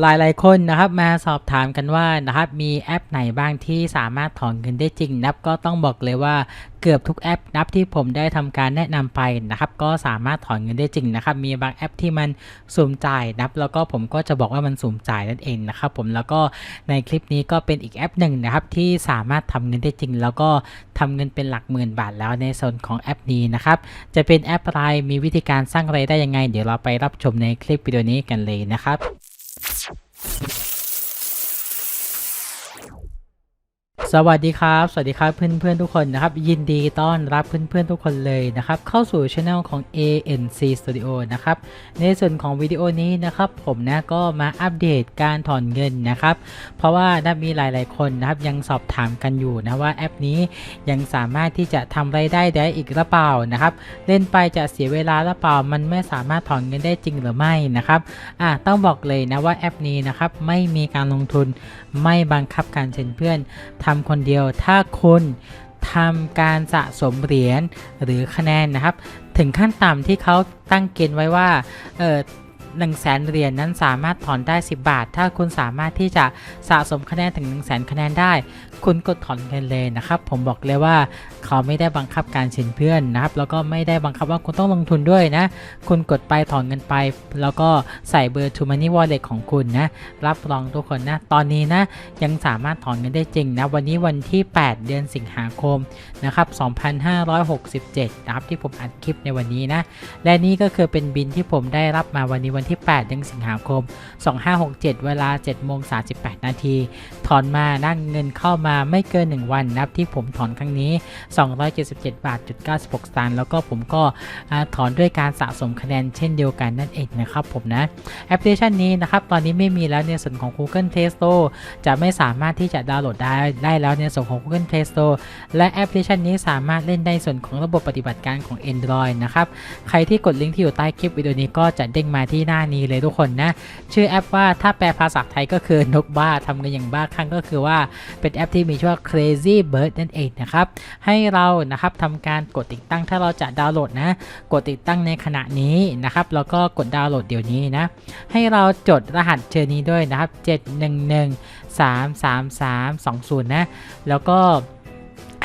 หลายๆคนนะครับมาสอบถามกันว่านะครับมีแอปไหนบ้างที่สามารถถอนเงินได้จริงนับก็ต้องบอกเลยว่าเกือบทุกแอปนับที่ผมได้ทำการแนะนำไปนะครับก็สามารถถอนเงินได้จริงนะครับมีบางแอปที่มันสุ่มจ่ายนับ แล้วก็ผมก็จะบอกว่ามันสุ่มจ่ายนั่นเองนะครับผมแล้วก็ในคลิปนี้ก็เป็นอีกแอปหนึ่งนะครับที่สามารถทำเงินได้จริง แล้วก็ทำเงินเป็นหลักหมื่นบาทแล้วในโซนของแอปนี้นะครับจะเป็นแอปอะไรมีวิธีการสร้างรายได้ยังไง เดี๋ยวเราไปรับชมในคลิปวิดีโอนี้กันเลยนะครับ สวัสดีครับ สวัสดีครับเพื่อนๆทุกคนนะครับ ยินดีต้อนรับเพื่อนๆทุกคนเลยนะครับ เข้าสู่ช anel ของ ANC Studio นะครับ ในส่วนของวิดีโอนี้นะครับ ผมนะก็มาอัปเดตการถอนเงินนะครับ เพราะว่านะมีหลายๆคนนะครับยังสอบถามกันอยู่นะว่าแอปนี้ยังสามารถที่จะทำไรายได้ได้อีกหรือเปล่านะครับ เล่นไปจะเสียเวลาหรือเปล่า มันไม่สามารถถอนเงินได้จริงหรือไม่นะครับอะต้องบอกเลยนะว่าแอปนี้นะครับไม่มีการลงทุนไม่บังคับการเซ็นเพื่อนทำคนเดียว ถ้าคุณทำการสะสมเหรียญหรือคะแนนนะครับ ถึงขั้นต่ำที่เขาตั้งเกณฑ์ไว้ว่าเออ หนึ่งแสนเหรียญนั้นสามารถถอนได้ 10 บาท ถ้าคุณสามารถที่จะสะสมคะแนนถึง 1 0 0 0 0แสนคะแนนได้ คุณกดถอนเงินเลยนะครับ ผมบอกเลยว่าเขาไม่ได้บังคับการเซ็นเพื่อนนะครับ แล้วก็ไม่ได้บังคับว่าคุณต้องลงทุนด้วยนะ คุณกดไปถอนเงินไป แล้วก็ใส่เบอร์ To Money Wallet ของคุณนะ รับรองทุกคนนะ ตอนนี้นะยังสามารถถอนเงินได้จริงนะ วันนี้วันที่ 8 เดือนสิงหาคมนะครับ 2567 นะครับที่ผมอัดคลิปในวันนี้นะ และนี่ก็คือเป็นบินที่ผมได้รับมาวันนี้วันวันที่8เดือนสิงหาคม 2567 เวลา7โมง38 นาที ถอนมานั่งเงินเข้ามาไม่เกิน 1 วันนับที่ผมถอนครั้งนี้ 277 บาทจุด96 สตางค์แล้วก็ผมก็ถอนด้วยการสะสมคะแนนเช่นเดียวกันนั่นเองนะครับผมนะ แอปพลิเคชันนี้นะครับตอนนี้ไม่มีแล้วในส่วนของ Google Play Store จะไม่สามารถที่จะดาวน์โหลดได้ได้แล้วในส่วนของ Google Play Store และแอปพลิเคชันนี้สามารถเล่นได้ส่วนของระบบปฏิบัติการของ Android นะครับ ใครที่กดลิงก์ที่อยู่ใต้คลิปวิดีโอนี้ก็จะเด้งมาที่หน้านี้เลยทุกคนนะ ชื่อแอปว่าถ้าแปลภาษาไทยก็คือนกบ้าทำกันอย่างบ้าคลั่งก็คือว่าเป็นแอปที่มีชื่อว่า Crazy Bird นั่นเองนะครับ ให้เรานะครับทำการกดติดตั้งถ้าเราจะดาวน์โหลดนะ กดติดตั้งในขณะนี้นะครับ แล้วก็กดดาวน์โหลดเดี๋ยวนี้นะ ให้เราจดรหัสเชิญนี้ด้วยนะครับ 711 333 20 นะ แล้วก็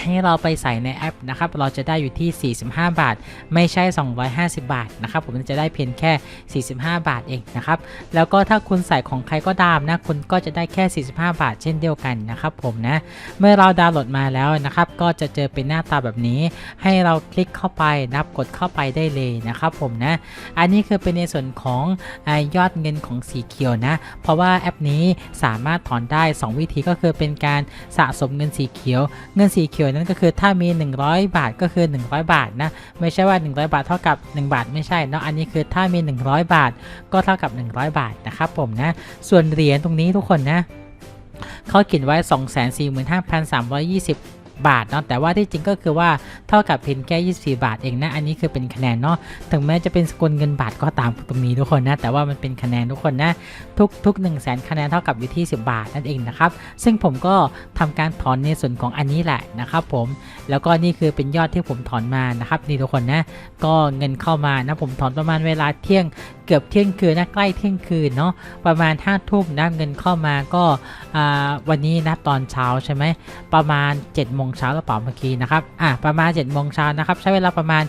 ให้เราไปใส่ในแอปนะครับเราจะได้อยู่ที่ 45 บาท ไม่ใช่ 250 บาทนะครับผมจะได้เพียงแค่ 45 บาทเองนะครับแล้วก็ถ้าคุณใส่ของใครก็ตามนะคุณก็จะได้แค่ 45 บาท เช่นเดียวกันนะครับผมนะเมื่อเราดาวน์โหลดมาแล้วนะครับก็จะเจอเป็นหน้าตาแบบนี้ ให้เราคลิกเข้าไปนับกดเข้าไปได้เลยนะครับผมนะอันนี้คือเป็นในส่วนของอยอดเงินของสีเขียวนะเพราะว่าแอปนี้สามารถถอนได้ 2 วิธีก็คือเป็นการสะสมเงินสีเขียว เงินสีเขียวนั่นก็คือถ้ามี 100 บาทก็คือ 100 บาทนะไม่ใช่ว่า 100 บาทเท่ากับ 1 บาทไม่ใช่เนาะอันนี้คือถ้ามี 100 บาท ก็เท่ากับ 100 บาทนะครับผมนะส่วนเหรียญตรงนี้ทุกคนนะเขาเขียนไว้ 245,320 บาทเนาะแต่ว่าที่จริงก็คือว่าเท่ากับเพียงแค่24 บาทเองนะ อันนี้คือเป็นคะแนนเนาะถึงแม้จะเป็นสกุลเงินบาทก็ตามตรงนี้ทุกคนนะ แต่ว่ามันเป็นคะแนนทุกคนนะ ทุกทุก1 0 0 0 0แสนคะแนนเท่ากับอยู่ที่ 10 บาทนั่นเองนะครับ ซึ่งผมก็ทำการถอนในส่วนของอันนี้แหละนะครับผมแล้วก็นี่คือเป็นยอดที่ผมถอนมานะครับนี่ทุกคนนะ ก็เงินเข้ามานะผมถอนประมาณเวลาเที่ยงเกือบเที่ยงคืนนะใกล้เที่ยงคืนเนาะประมาณ5้าทุ่มนะเงินเข้ามาก็วันนี้นะตอนเช้าใช่ไหมประมาณ7จ็ดโมงเช้าหรือเปล่าเมื่อกี้นะครับอะประมาณ7จ็ดโมงเช้านะครับใช้เวลาประมาณ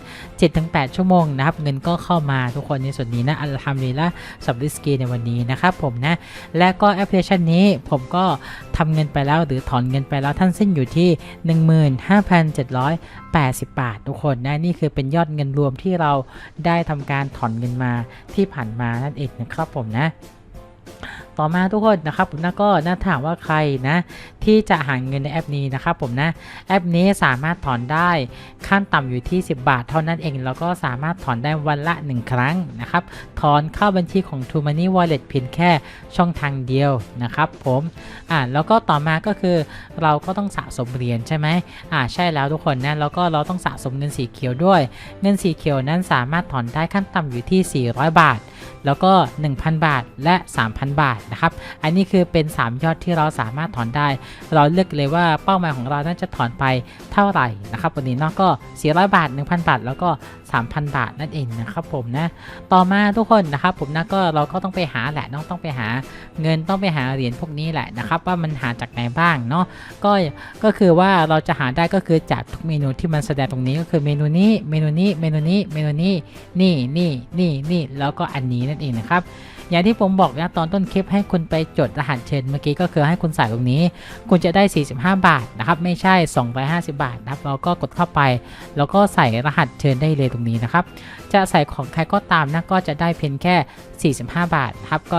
7-8 ชั่วโมงนะครับเงินก็เข้ามาทุกคนในส่วนนี้นะอัลฮัมดุลิลละสับดิสกีในวันนี้นะครับผมนะและก็แอปพลิเคชันนี้ผมก็ทำเงินไปแล้วหรือถอนเงินไปแล้วท่านสิ้นอยู่ที่ 15,780 บาท ทุกคนนะนี่คือเป็นยอดเงินรวมที่เราได้ทำการถอนเงินมาที่ผ่านมานั่นเองนะครับผมนะ ต่อมาทุกคนนะครับผมนะก็น่าถามว่าใครนะที่จะหาเงินในแอปนี้นะครับผมนะแอปนี้สามารถถอนได้ขั้นต่ำอยู่ที่ 10 บาท เท่านั้นเองแล้วก็สามารถถอนได้วันละ 1 ครั้งนะครับถอนเข้าบัญชีของ t o Money Wallet เพียงแค่ช่องทางเดียวนะครับผมอ่าแล้วก็ต่อมาก็คือเราก็ต้องสะสมเหรียญใช่ไหมอ่าใช่แล้วทุกคนนะแล้วก็เราต้องสะสมเงินสีเขียวด้วย เงินสีเขียวนั้นสามารถถอนได้ขั้นต่ำอยู่ที่ 400 บาท แล้วก็ 1,000 บาทและ 3,000 บาทนะครับ อันนี้คือเป็น 3 ยอดที่เราสามารถถอนได้ เราเลือกเลยว่าเป้าหมายของเราน่าจะถอนไปเท่าไหร่นะครับ วันนี้นาะก็ 400 บาท 1,000 บาท แล้วก็3,000 บาทนั่นเองนะครับผมนะต่อมาทุกคนนะครับผมนะก็เราก็ต้องไปหาแหละน้องต้องไปหาเงินต้องไปหาเหรียญพวกนี้แหละนะครับว่ามันหาจากไหนบ้างเนาะก็ก็คือว่าเราจะหาได้ก็คือจากทุกเมนูที่มันแสดงตรงนี้ก็คือเมนูนี้เมนูนี้เมนูนี้เมนูนี้นี่นี่นี่นี่แล้วก็อันนี้นั่นเองนะครับอย่างที่ผมบอกนะตอนต้นคลิปให้คุณไปจดรหัสเชิญเมื่อกี้ก็คือให้คุณใส่ตรงนี้ คุณจะได้ 45 บาทนะครับไม่ใช่ 250 บาทนะครับเราก็กดเข้าไป แล้วก็ใส่รหัสเชิญได้เลยตรงนี้นะครับ จะใส่ของใครก็ตามนะก็จะได้เพียงแค่ 45 บาทครับก็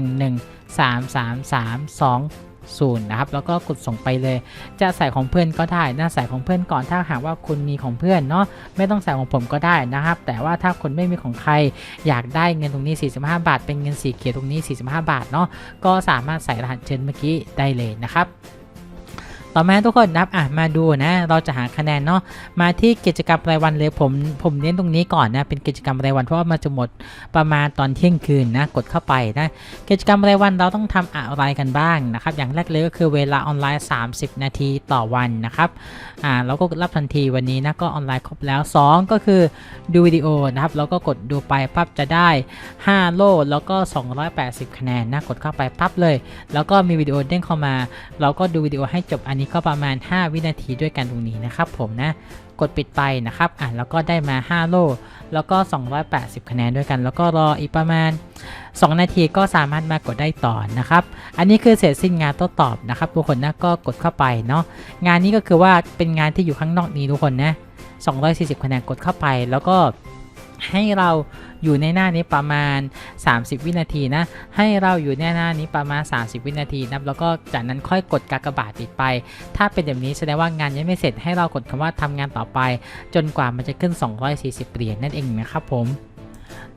711 333 2 0นะครับ แล้วก็กดส่งไปเลย จะใส่ของเพื่อนก็ได้นะใส่ของเพื่อนก่อนถ้าหากว่าคุณมีของเพื่อนเนาะไม่ต้องใส่ของผมก็ได้นะครับ แต่ว่าถ้าคนไม่มีของใครอยากได้เงินตรงนี้ 45 บาท เป็นเงินสีเขียวตรงนี้ 45 บาทเนาะก็สามารถใส่รหัสเชิญเมื่อกี้ได้เลยนะครับ ต่อมาทุกคนนะครับอะมาดูนะเราจะหาคะแนนเนาะมาที่กิจกรรมรายวันเลยผมผมเน้นตรงนี้ก่อนนะเป็นกิจกรรมรายวันเพราะว่ามันจะหมดประมาณตอนเที่ยงคืนนะกดเข้าไปนะกิจกรรมรายวันเราต้องทำอะไรกันบ้างนะครับอย่างแรกเลยก็คือเวลาออนไลน์ 30 นาทีต่อวันนะครับอ่าเราก็รับทันทีวันนี้นะก็ออนไลน์ครบแล้ว 2 ก็คือดูวิดีโอนะครับเราก็กดดูไปปั๊บจะได้ 5 โล่แล้วก็ 280 คะแนนนะกดเข้าไปปั๊บเลย แล้วก็มีวิดีโอเด้งเข้ามา เราก็ดูวิดีโอให้จบอันนี้ก็ประมาณ 5 วินาทีด้วยกันตรงนี้นะครับผมนะกดปิดไปนะครับอะแล้วก็ได้มา 5 โล แล้วก็ 280 คะแนนด้วยกัน แล้วก็รออีกประมาณ 2 นาทีก็สามารถมากดได้ต่อนะครับ อันนี้คือเสร็จสิ้นงานโต้ตอบนะครับทุกคนนะก็กดเข้าไปเนาะงานนี้ก็คือว่าเป็นงานที่อยู่ข้างนอกนี้ทุกคนนะ240 คะแนนกดเข้าไปแล้วก็ ให้เราอยู่ในหน้านี้ประมาณ 30 วินาทีนะ ให้เราอยู่ในหน้านี้ประมาณ 30 วินาทีนะแล้วก็จากนั้นค่อยกดกากบาทปิดไป ถ้าเป็นแบบนี้แสดงว่างานยังไม่เสร็จให้เรากดคำว่าทำงานต่อไป จนกว่ามันจะขึ้น 240 เหรียญนั่นเองนะครับผม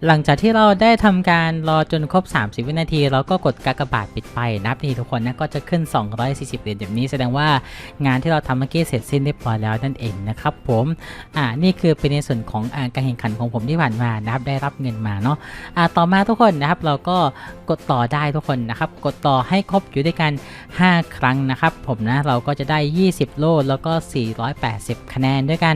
หลังจากที่เราได้ทำการรอจนครบ 30 วินาที เราก็กดกากบาทปิดไปนับนี่ทุกคนนะก็จะขึ้น 240 เหรียญแบบนี้แสดงว่างานที่เราทำเมื่อกี้เสร็จสิ้นเรียบร้อยแล้วนั่นเองนะครับผมอ่านี่คือเป็นในส่วนของอาการแข่งขันของผมที่ผ่านมานะครับได้รับเงินมาเนาะอ่าต่อมาทุกคนนะครับเราก็กดต่อได้ทุกคนนะครับกดต่อให้ครบอยู่ด้วยกัน 5 ครั้งนะครับผมนะเราก็จะได้ 20 โลแล้วก็ 480 คะแนนด้วยกัน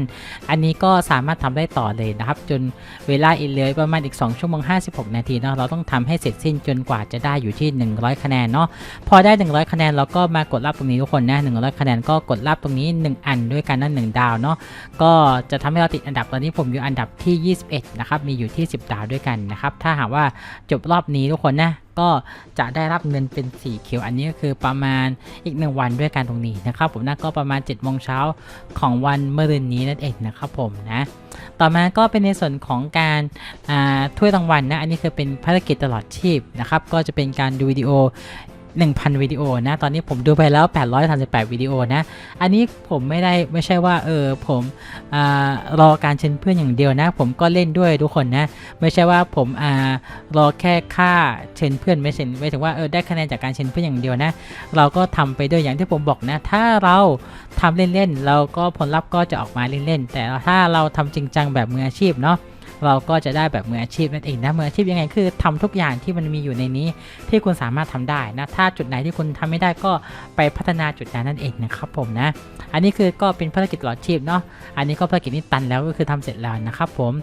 อันนี้ก็สามารถทำได้ต่อเลยนะครับจนเวลาอีกเหลือประมาณอีก2 ชั่วโมง 56 นาทีเนาะเราต้องทำให้เสร็จสิ้นจนกว่าจะได้อยู่ที่ 100 คะแนนเนาะพอได้ 100 คะแนนเราก็มากดรับตรงนี้ทุกคนนะ100 คะแนนก็กดรับตรงนี้ 1 อันด้วยกันนั่น1ดาวเนาะก็จะทำให้เราติดอันดับตอนนี้ผมอยู่อันดับที่ 21 นะครับมีอยู่ที่ 10 ดาวด้วยกันนะครับถ้าหากว่าจบรอบนี้ทุกคนนะ ก็จะได้รับเงินเป็นสีเขียวอันนี้ก็คือประมาณอีกหนึ่งวันด้วยกันตรงนี้นะครับผมนะก็ประมาณ7จ็ดโมงเช้าของวันเมื่อรืนนี้นั่นเองนะครับผมนะต่อมาก็เป็นในส่วนของการถ้วยรางวัลนะอันนี้คือเป็นภารกิจตลอดชีพนะครับก็จะเป็นการดูวิดีโอ 1,000 วิดีโอนะ ตอนนี้ผมดูไปแล้ว 838 วิดีโอนะ อันนี้ผมไม่ได้ไม่ใช่ว่าเออผมอรอการเชิญเพื่อนอย่างเดียวนะ ผมก็เล่นด้วยทุกคนนะ ไม่ใช่ว่าผมอรอแค่ค่าเชิญเพื่อนไม่ใช่ไม่ถึงว่าเออได้คะแนนจากการเชิญเพื่อนอย่างเดียวนะ เราก็ทำไปด้วยอย่างที่ผมบอกนะ ถ้าเราทำเล่นๆเราก็ผลลัพธ์ก็จะออกมาเล่นๆแต่ถ้าเราทำจริงจังแบบมืออาชีพเนาะ เราก็จะได้แบบมืออาชีพนั่นเองนะมืออาชีพยังไงคือทำทุกอย่างที่มันมีอยู่ในนี้ที่คุณสามารถทำได้นะถ้าจุดไหนที่คุณทำไม่ได้ก็ไปพัฒนาจุดนั้นนั่นเองนะครับผมนะ อันนี้คือก็เป็นภารกิจตลอดชีพเนาะอันนี้ก็ภารกิจนี้ตันแล้วก็คือทำเสร็จแล้วนะครับผม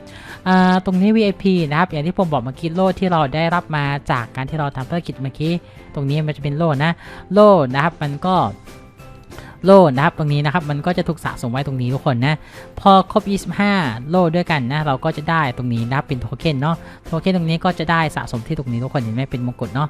ตรงนี้ VIP นะครับอย่างที่ผมบอกเมื่อกี้โล่ที่เราได้รับมาจากการที่เราทำภารกิจเมื่อกี้ ตรงนี้มันจะเป็นโล่นะโล่นะครับมันก็ โล่นะครับตรงนี้นะครับมันก็จะถูกสะสมไว้ตรงนี้ทุกคนนะพอครบ 25 โล่ด้วยกันนะเราก็จะได้ตรงนี้นะครับเป็นโทเค็นเนาะโทเค็นตรงนี้ก็จะได้สะสมที่ตรงนี้ทุกคนเห็นไหมเป็นมงกุฎเนาะ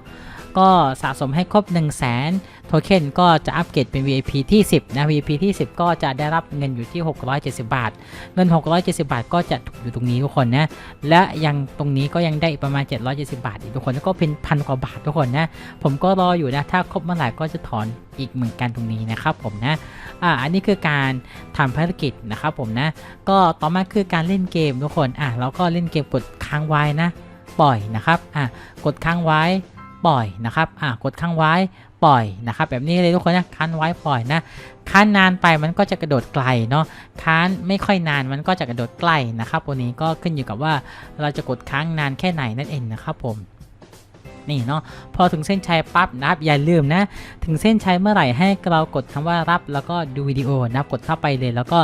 ก็สะสมให้ครบ 1 0 0 0 0แสนโทเค็นก็จะอัปเกรดเป็น VIP ที่ 10 นะ VIP ที่ 10 ก็จะได้รับเงินอยู่ที่ 670 บาท เงิน 670 บาทก็จะถูกอยู่ตรงนี้ทุกคนนะ และยังตรงนี้ก็ยังได้ประมาณ 770 บาทอีกทุกคน แล้วก็เป็นพันกว่าบาททุกคนนะ ผมก็รออยู่นะ ถ้าครบเมื่อไหร่ก็จะถอนอีกเหมือนกันตรงนี้นะครับผมนะอ่าอันนี้คือการทำภารกิจนะครับผมนะ ก็ต่อมาคือการเล่นเกมทุกคนอะเราก็เล่นเกมกดค้างไว้นะ ปล่อยนะครับอะกดค้างไว้ปล่อยนะครับอะกดค้างไว้ปล่อยนะครับแบบนี้เลยทุกคนนะค้างไว้ปล่อยนะค้างนานไปมันก็จะกระโดดไกลเนาะค้างไม่ค่อยนานมันก็จะกระโดดใกล้นะครับตัวนี้ก็ขึ้นอยู่กับว่าเราจะกดค้างนานแค่ไหนนั่นเองนะครับผม นี่เนาะพอถึงเส้นชัยปั๊บนะครับอย่าลืมนะ ถึงเส้นชัยเมื่อไหร่ให้เรากดคำว่ารับแล้วก็ดูวิดีโอนะครับกดเข้าไปเลย แล้วก็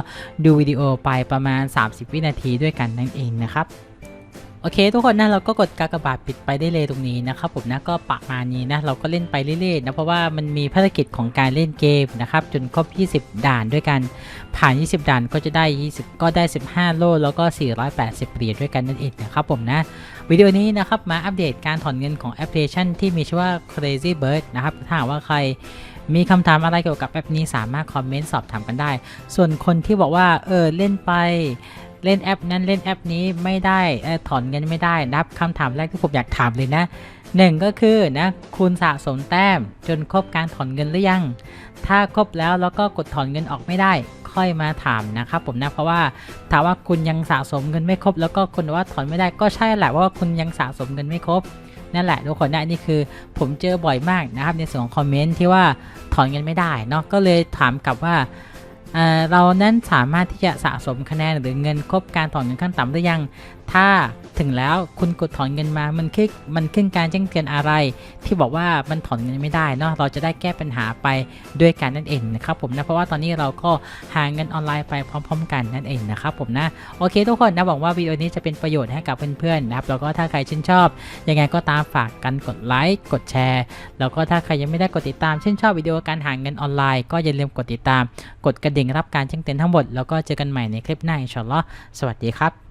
ดูวิดีโอไปประมาณ 30 วินาทีด้วยกันนั่นเองนะครับ โอเค ทุกคนนะเราก็กดกากบาทปิดไปได้เลยตรงนี้นะครับผมนะก็ประมาณนี้นะเราก็เล่นไปเรื่อยๆนะเพราะว่ามันมีภารกิจของการเล่นเกมนะครับจนครบ 20 ด่านด้วยกันผ่าน 20 ด่านก็จะได้ 20 ก็ได้ 15 โลแล้วก็ 480เหรียญด้วยกันนั่นเองนะครับผมนะวิดีโอนี้นะครับมาอัปเดตการถอนเงินของแอปพลิเคชันที่มีชื่อว่า Crazy Bird นะครับถ้าหากว่าใครมีคำถามอะไรเกี่ยวกับแอปนี้สามารถคอมเมนต์สอบถามกันได้ ส่วนคนที่บอกว่าเออเล่นไป เล่นแอปนั้นเล่นแอปนี้ไม่ได้ถอนเงินไม่ได้นับคำถามแรกที่ผมอยากถามเลยนะหนึ่งก็คือนะคุณสะสมแต้ม จนครบการถอนเงินหรือยัง ถ้าครบแล้วแล้วก็กดถอนเงินออกไม่ได้ ค่อยมาถามนะครับผมนะเพราะว่าถามว่าคุณยังสะสมเงินไม่ครบ แล้วก็คุณว่าถอนไม่ได้ก็ใช่แหละว่าคุณยังสะสมเงินไม่ครบนั่นแหละทุกคนนะนี่คือผมเจอบ่อยมากนะครับในส่วนของคอมเมนต์ที่ว่าถอนเงินไม่ได้เนาะก็เลยถามกลับว่า เรานั้นสามารถที่จะสะสมคะแนนหรือเงินครบการถอนเงินขั้นต่ำได้ยัง ถ้าถึงแล้วคุณกดถอนเงินมา มันขึ้นมันขึ้นการแจ้งเตือนอะไร ที่บอกว่ามันถอนเงินไม่ได้เนาะ เราจะได้แก้ปัญหาไปด้วยกันนั่นเองนะครับผมนะ เพราะว่าตอนนี้เราก็หาเงินออนไลน์ไปพร้อม ๆ กันนั่นเองนะครับผมนะ โอเคทุกคนนะหวังว่าวิดีโอนี้จะเป็นประโยชน์ให้กับเพื่อนๆนะครับ แล้วก็ถ้าใครชื่นชอบ ยังไงก็ตามฝากกันกดไลค์ กดแชร์ แล้วก็ถ้าใครยังไม่ได้กดติดตามชื่นชอบวิดีโอการหาเงินออนไลน์ ก็อย่าลืมกดติดตาม กดกระดิ่งรับการแจ้งเตือนทั้งหมด แล้วก็เจอกันใหม่ในคลิปหน้าอินชาอัลลอฮ์สวัสดีครับ